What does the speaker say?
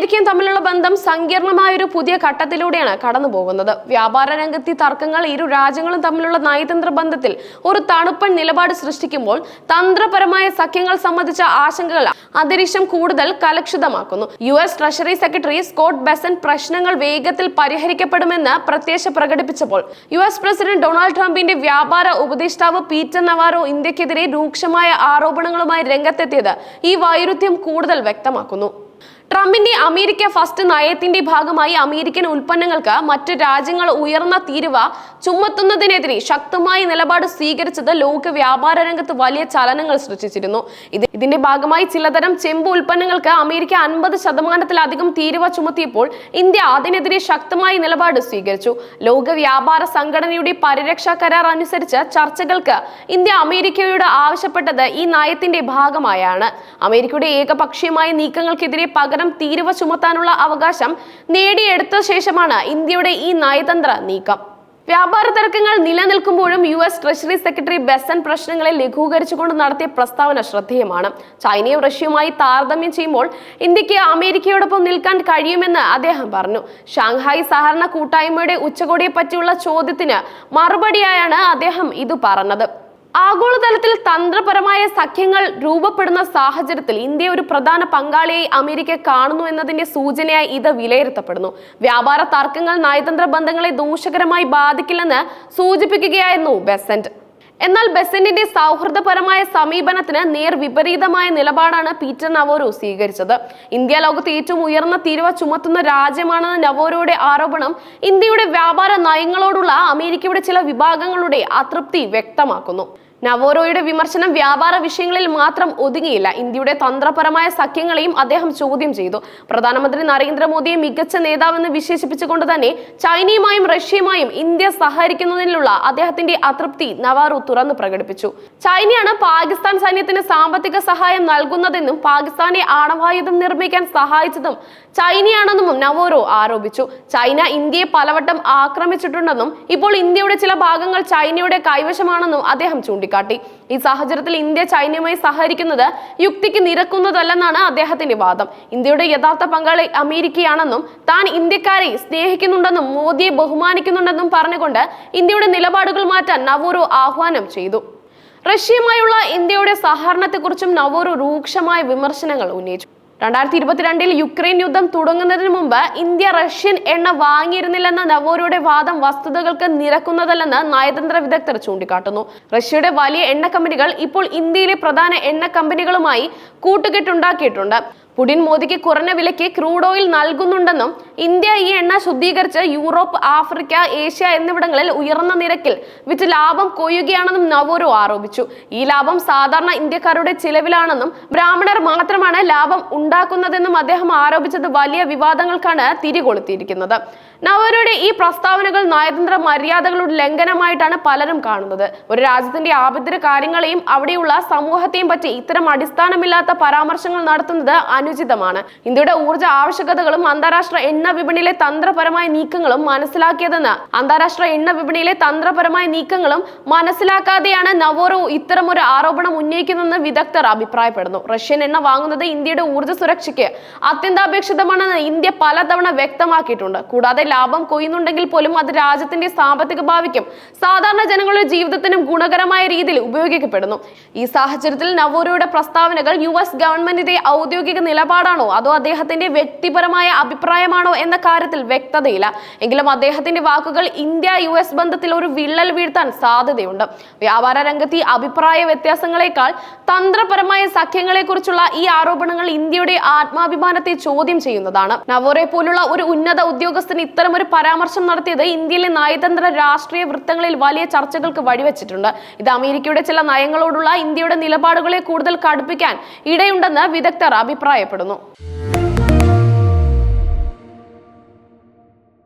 അമേരിക്കയും തമ്മിലുള്ള ബന്ധം സങ്കീർണമായ ഒരു പുതിയ ഘട്ടത്തിലൂടെയാണ് കടന്നു പോകുന്നത് വ്യാപാര രംഗത്തെ തർക്കങ്ങൾ ഇരു രാജ്യങ്ങളും തമ്മിലുള്ള നയതന്ത്ര ബന്ധത്തിൽ ഒരു തണുപ്പൻ നിലപാട് സൃഷ്ടിക്കുമ്പോൾ തന്ത്രപരമായ സഖ്യങ്ങൾ സംബന്ധിച്ച ആശങ്കകൾ അന്തരീക്ഷം കൂടുതൽ കലക്ഷിതമാക്കുന്നു. U S treasury secretary Scott Bessent പ്രശ്നങ്ങൾ വേഗത്തിൽ പരിഹരിക്കപ്പെടുമെന്ന് പ്രത്യാശ പ്രകടിപ്പിച്ചപ്പോൾ യു എസ് പ്രസിഡന്റ് ഡൊണാൾഡ് ട്രംപിന്റെ വ്യാപാര ഉപദേഷ്ടാവ് പീറ്റർ നവാറോ ഇന്ത്യക്കെതിരെ രൂക്ഷമായ ആരോപണങ്ങളുമായി രംഗത്തെത്തിയത് ഈ വൈരുദ്ധ്യം കൂടുതൽ വ്യക്തമാക്കുന്നു. ട്രംപിന്റെ അമേരിക്ക ഫസ്റ്റ് നയത്തിന്റെ ഭാഗമായി അമേരിക്കൻ ഉൽപ്പന്നങ്ങൾക്ക് മറ്റ് രാജ്യങ്ങൾ ഉയർന്ന തീരുവ ചുമത്തുന്നതിനെതിരെ ശക്തമായ നിലപാട് സ്വീകരിച്ചത് ലോക വ്യാപാര രംഗത്ത് വലിയ ചലനങ്ങൾ സൃഷ്ടിച്ചിരുന്നു. ഇത് ഇതിന്റെ ഭാഗമായി ചിലതരം ചെമ്പ് ഉൽപ്പന്നങ്ങൾക്ക് അമേരിക്ക അൻപത് ശതമാനത്തിലധികം തീരുവ ചുമത്തിയപ്പോൾ ഇന്ത്യ അതിനെതിരെ ശക്തമായ നിലപാട് സ്വീകരിച്ചു. ലോക വ്യാപാര സംഘടനയുടെ പരിരക്ഷാ കരാർ അനുസരിച്ച് ചർച്ചകൾക്ക് ഇന്ത്യ അമേരിക്കയോട് ആവശ്യപ്പെട്ടത് ഈ നയത്തിന്റെ ഭാഗമായാണ്. അമേരിക്കയുടെ ഏകപക്ഷീയമായ നീക്കങ്ങൾക്കെതിരെ പകരം തീരുവ ചുമത്താനുള്ള അവകാശം നേടിയെടുത്ത ശേഷമാണ് ഇന്ത്യയുടെ ഈ നയതന്ത്ര നീക്കം. വ്യാപാര തർക്കങ്ങൾ നിലനിൽക്കുമ്പോഴും U S treasury secretary Bessent പ്രശ്നങ്ങളെ ലഘൂകരിച്ചുകൊണ്ട് നടത്തിയ പ്രസ്താവന ശ്രദ്ധേയമാണ്. ചൈനയും റഷ്യയുമായി താരതമ്യം ചെയ്യുമ്പോൾ ഇന്ത്യയ്ക്ക് അമേരിക്കയോടൊപ്പം നിൽക്കാൻ കഴിയുമെന്ന് അദ്ദേഹം പറഞ്ഞു. ഷാങ്ഹായ് സഹകരണ കൂട്ടായ്മയുടെ ഉച്ചകോടിയെ പറ്റിയുള്ള ചോദ്യത്തിന് മറുപടിയായാണ് അദ്ദേഹം ഇത് പറഞ്ഞത്. ആഗോളതലത്തിൽ തന്ത്രപരമായ സഖ്യങ്ങൾ രൂപപ്പെടുന്ന സാഹചര്യത്തിൽ ഇന്ത്യ ഒരു പ്രധാന പങ്കാളിയായി അമേരിക്ക കാണുന്നു എന്നതിന്റെ സൂചനയായി ഇത് വിലയിരുത്തപ്പെടുന്നു. വ്യാപാര തർക്കങ്ങൾ നയതന്ത്ര ബന്ധങ്ങളെ ദൂഷകരമായി ബാധിക്കില്ലെന്ന് സൂചിപ്പിക്കുകയായിരുന്നു ബെസന്റ്. എന്നാൽ ബെസന്റിന്റെ സൗഹൃദപരമായ സമീപനത്തിന് നേർ വിപരീതമായ നിലപാടാണ് പീറ്റർ നവോറോ സ്വീകരിച്ചത്. ഇന്ത്യ ലോകത്ത് ഏറ്റവും ഉയർന്ന തീരുവ ചുമത്തുന്ന രാജ്യമാണെന്ന നവോറോയുടെ ആരോപണം ഇന്ത്യയുടെ വ്യാപാര നയങ്ങളോടുള്ള അമേരിക്കയുടെ ചില വിഭാഗങ്ങളുടെ അതൃപ്തി വ്യക്തമാക്കുന്നു. നവോറോയുടെ വിമർശനം വ്യാപാര വിഷയങ്ങളിൽ മാത്രം ഒതുങ്ങിയില്ല. ഇന്ത്യയുടെ തന്ത്രപരമായ സഖ്യങ്ങളെയും അദ്ദേഹം ചോദ്യം ചെയ്തു. പ്രധാനമന്ത്രി നരേന്ദ്രമോദിയെ മികച്ച നേതാവെന്ന് വിശേഷിപ്പിച്ചുകൊണ്ട് തന്നെ ചൈനയുമായും റഷ്യയുമായും ഇന്ത്യ സഹകരിക്കുന്നതിനുള്ള അദ്ദേഹത്തിന്റെ അതൃപ്തി നവാറോ തുറന്നു പ്രകടിപ്പിച്ചു. ചൈനയാണ് പാകിസ്ഥാൻ സൈന്യത്തിന് സാമ്പത്തിക സഹായം നൽകുന്നതെന്നും പാകിസ്ഥാനെ ആണവായുധം നിർമ്മിക്കാൻ സഹായിച്ചതും ചൈനയാണെന്നും നവോറോ ആരോപിച്ചു. ചൈന ഇന്ത്യയെ പലവട്ടം ആക്രമിച്ചിട്ടുണ്ടെന്നും ഇപ്പോൾ ഇന്ത്യയുടെ ചില ഭാഗങ്ങൾ ചൈനയുടെ കൈവശമാണെന്നും അദ്ദേഹം ചൂണ്ടിക്കാട്ടി. ഈ സാഹചര്യത്തിൽ ഇന്ത്യ ചൈനയുമായി സഹകരിക്കുന്നത് യുക്തിക്ക് നിരക്കുന്നതല്ലെന്നാണ് അദ്ദേഹത്തിന്റെ വാദം. ഇന്ത്യയുടെ യഥാർത്ഥ പങ്കാളി അമേരിക്കയാണെന്നും താൻ ഇന്ത്യക്കാരെ സ്നേഹിക്കുന്നുണ്ടെന്നും മോദിയെ ബഹുമാനിക്കുന്നുണ്ടെന്നും പറഞ്ഞുകൊണ്ട് ഇന്ത്യയുടെ നിലപാടുകൾ മാറ്റാൻ നവോറോ ആഹ്വാനം ചെയ്തു. റഷ്യയുമായുള്ള ഇന്ത്യയുടെ സഹകരണത്തെക്കുറിച്ചും നവോറോ രൂക്ഷമായ വിമർശനങ്ങൾ ഉന്നയിച്ചു. രണ്ടായിരത്തി ഇരുപത്തിരണ്ടിൽ യുക്രൈൻ യുദ്ധം തുടങ്ങുന്നതിന് മുമ്പ് ഇന്ത്യ റഷ്യൻ എണ്ണ വാങ്ങിയിരുന്നില്ലെന്ന നവോരയുടെ വാദം വസ്തുതകൾക്ക് നിരക്കുന്നതല്ലെന്ന് നയതന്ത്ര വിദഗ്ധർ ചൂണ്ടിക്കാട്ടുന്നു. റഷ്യയുടെ വലിയ എണ്ണ കമ്പനികൾ ഇപ്പോൾ ഇന്ത്യയിലെ പ്രധാന എണ്ണ കമ്പനികളുമായി കൂട്ടുകെട്ടുണ്ടാക്കിയിട്ടുണ്ട്. പുടിൻ മോദിക്ക് കുറഞ്ഞ വിലയ്ക്ക് ക്രൂഡ് ഓയിൽ നൽകുന്നുണ്ടെന്നും ഇന്ത്യ ഈ എണ്ണ ശുദ്ധീകരിച്ച് യൂറോപ്പ് ആഫ്രിക്ക ഏഷ്യ എന്നിവിടങ്ങളിൽ ഉയർന്ന നിരക്കിൽ വിറ്റ് ലാഭം കൊയ്യുകയാണെന്നും നവോരോ ആരോപിച്ചു. ഈ ലാഭം സാധാരണ ഇന്ത്യക്കാരുടെ ചിലവിലാണെന്നും ബ്രാഹ്മണർ മാത്രമാണ് ലാഭം ഉണ്ടാക്കുന്നതെന്നും അദ്ദേഹം ആരോപിച്ചത് വലിയ വിവാദങ്ങൾക്കാണ് തിരികൊളുത്തിയിരിക്കുന്നത്. നവോരയുടെ ഈ പ്രസ്താവനകൾ നയതന്ത്ര മര്യാദകളുടെ ലംഘനമായിട്ടാണ് പലരും കാണുന്നത്. ഒരു രാജ്യത്തിന്റെ ആഭ്യന്തര കാര്യങ്ങളെയും അവിടെയുള്ള സമൂഹത്തെയും പറ്റി ഇത്തരം അടിസ്ഥാനമില്ലാത്ത പരാമർശങ്ങൾ നടത്തുന്നത് അനുചിതമാണ്. ഇന്ത്യയുടെ ഊർജ ആവശ്യകതകളും അന്താരാഷ്ട്ര എണ്ണ വിപണിയിലെ തന്ത്രപരമായ നീക്കങ്ങളും മനസ്സിലാക്കിയതെന്ന് അന്താരാഷ്ട്ര എണ്ണ വിപണിയിലെ തന്ത്രപരമായ നീക്കങ്ങളും മനസ്സിലാക്കാതെയാണ് നവോറോ ഇത്തരമൊരു ആരോപണം ഉന്നയിക്കുന്നതെന്ന് വിദഗ്ധർ അഭിപ്രായപ്പെടുന്നു. റഷ്യൻ എണ്ണ വാങ്ങുന്നത് ഇന്ത്യയുടെ ഊർജ സുരക്ഷയ്ക്ക് അത്യന്താപേക്ഷിതമാണെന്ന് ഇന്ത്യ പലതവണ വ്യക്തമാക്കിയിട്ടുണ്ട്. കൂടാതെ ലാഭം കൊയ്യുന്നുണ്ടെങ്കിൽ പോലും അത് രാജ്യത്തിന്റെ സാമ്പത്തിക ഭാവിക്കും സാധാരണ ജനങ്ങളുടെ ജീവിതത്തിനും ഗുണകരമായ രീതിയിൽ ഉപയോഗിക്കപ്പെടുന്നു. ഈ സാഹചര്യത്തിൽ നവോറയുടെ പ്രസ്താവനകൾ യു എസ് ഗവൺമെന്റിന്റെ ഔദ്യോഗിക നിലപാടാണോ? അതോ അദ്ദേഹത്തിന്റെ വ്യക്തിപരമായ അഭിപ്രായമാണോ എന്ന കാര്യത്തിൽ വ്യക്തതയില്ല. എങ്കിലും അദ്ദേഹത്തിന്റെ വാക്കുകൾ ഇന്ത്യ യു എസ് ബന്ധത്തിൽ ഒരു വിള്ളൽ വീഴ്ത്താൻ സാധ്യതയുണ്ട്. വ്യാപാര രംഗത്ത് ഈ അഭിപ്രായ വ്യത്യാസങ്ങളെക്കാൾ തന്ത്രപരമായ സഖ്യങ്ങളെ കുറിച്ചുള്ള ഈ ആരോപണങ്ങൾ ഇന്ത്യയുടെ ആത്മാഭിമാനത്തെ ചോദ്യം ചെയ്യുന്നതാണ്. നവോറെ പോലുള്ള ഒരു ഉന്നത ഉദ്യോഗസ്ഥന് ഇത്തരം ഒരു പരാമർശം നടത്തിയത് ഇന്ത്യയിലെ നയതന്ത്ര രാഷ്ട്രീയ വൃത്തങ്ങളിൽ വലിയ ചർച്ചകൾക്ക് വഴിവെച്ചിട്ടുണ്ട്. ഇത് അമേരിക്കയുടെ ചില നയങ്ങളോടുള്ള ഇന്ത്യയുടെ നിലപാടുകളെ കൂടുതൽ കടുപ്പിക്കാൻ ഇടയുണ്ടെന്ന് വിദഗ്ധർ അഭിപ്രായപ്പെടുന്നു